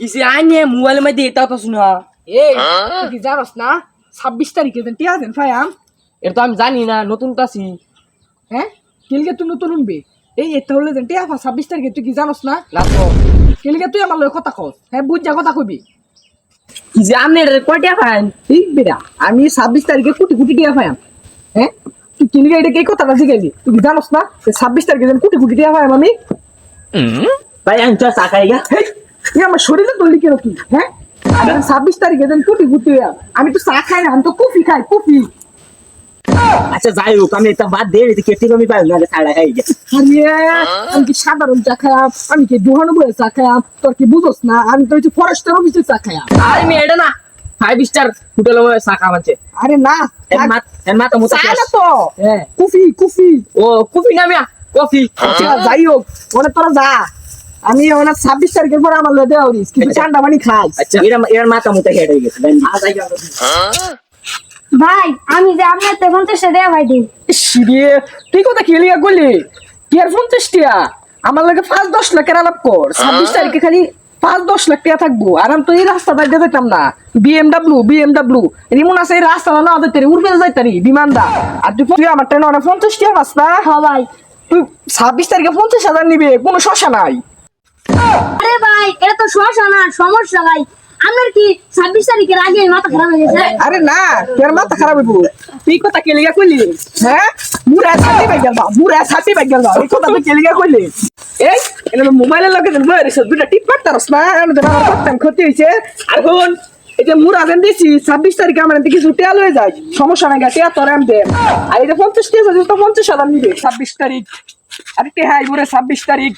কিসে আইনে মোবাইলের মধ্যে এটাও তো শুনো এই কি জানোস না ছাব্বিশ তারিখে যেন টিয়া দেন ফায়াম এটা তো আমি জানি না নতুন তো আছি হ্যাঁ কিলকে তুই নতুন উনবি এই এটা হলে যেন টিয়া ছাব্বিশ তারিখে তুই কি জানোস না না তো কিলকে তুই আমার লগে কথা কস হ্যাঁ বুঝ যা কথা কবি কি যে আপনি কয়টা ফাইন ঠিক বেটা আমি ছাব্বিশ তারিখে কোটি কোটি টিয়া ফায়াম হ্যাঁ তুই কিলকে এটা এই কথাটা শিখাইলি তুই কি জানোস না ছাব্বিশ তারিখে যেন কোটি কোটি টিয়া ফায়াম আমি ভাই আমি তো চাকাই গা হেই, তুই আমার শরীরে তুললি কেন তুই হ্যাঁ? আমি ছাব্বিশ তারিখে যেন কোটি কোটি আমি তো চা খাই না আমি তো কফি খাই কফি। আচ্ছা যাই হোক আমি এটা বাদ দিয়ে এটা কেটে কমি পাই না ছাড়া খাই আরে আমি কি সাধারণ চা খায়াম আমি কি দোহানো বয়ে চা খায়াম তোর কি বুঝোস না? আমি তো হচ্ছে ফরেস্টার অফিসে চা খায়াম আর আমি এটা না ফাইভ স্টার হোটেল চাকা মানছে আরে না চা তো? হ্যাঁ। Coffee coffee. ও কফি না মিয়া কফি। আচ্ছা, যাই হোক ওনে তোরা যা। আমি ওনার ছাব্বিশ তারিখের পর আমার লোদে আউরিস কিছু ঠান্ডা পানি খাস আচ্ছা এর এর মাথা মুতা হেড হয়ে গেছে যাই ভাই আমি যে আপনার তো পঞ্চাশটা দেয়া ভাই দিন। সিরিয়ে তুই কথা কি লিয়া গলি কি আর পঞ্চাশ টিয়া? আমার লাগে পাঁচ দশ লাখের আলাপ কর। ছাব্বিশ তারিখে খালি পাঁচ দশ লাখ টাকা থাকব। আর আমি তো এই রাস্তা বাইরে যেতাম না। বিএমডাব্লিউ বিএমডাব্লিউ রিমন আছে এই রাস্তা না ওদের তেরে উড়বে যাইতারি বিমানদা আর তুই তুই আমার ট্রেন অনেক পঞ্চাশ টিয়া পাস না। হ ভাই। তুই ছাব্বিশ তারিখে পঞ্চাশ হাজার নিবে কোনো শশা নাই। সমস্যা না সমস্যা ভাই আপনার কি ছাব্বিশ তারিখের আগে মাথা খারাপ হয়ে গেছে? আরে না তোর মাথা খারাপ হইব। তুই কথা কইলি? হ্যাঁ? মুরা ছাতি বাই গেল মুরা ছাতি বাই গেল এই কথা তুই কে লিগা কইলি? এই এনে মোবাইলের লগে যেন বইরে সব দুটা টিপ মারতারস না আমি তো আমার ক্ষতি হইছে। আর কোন এই যে মুরা দেন দিছি ছাব্বিশ তারিখে আমার দিকে ছুটি আলো হয়ে যায়। সমস্যা নাই তোর আমি দেন আর এই যে পঞ্চাশ তো পঞ্চাশ হাজার নিবে ছাব্বিশ তারিখ। আরে তে হাই ছাব্বিশ তারিখ।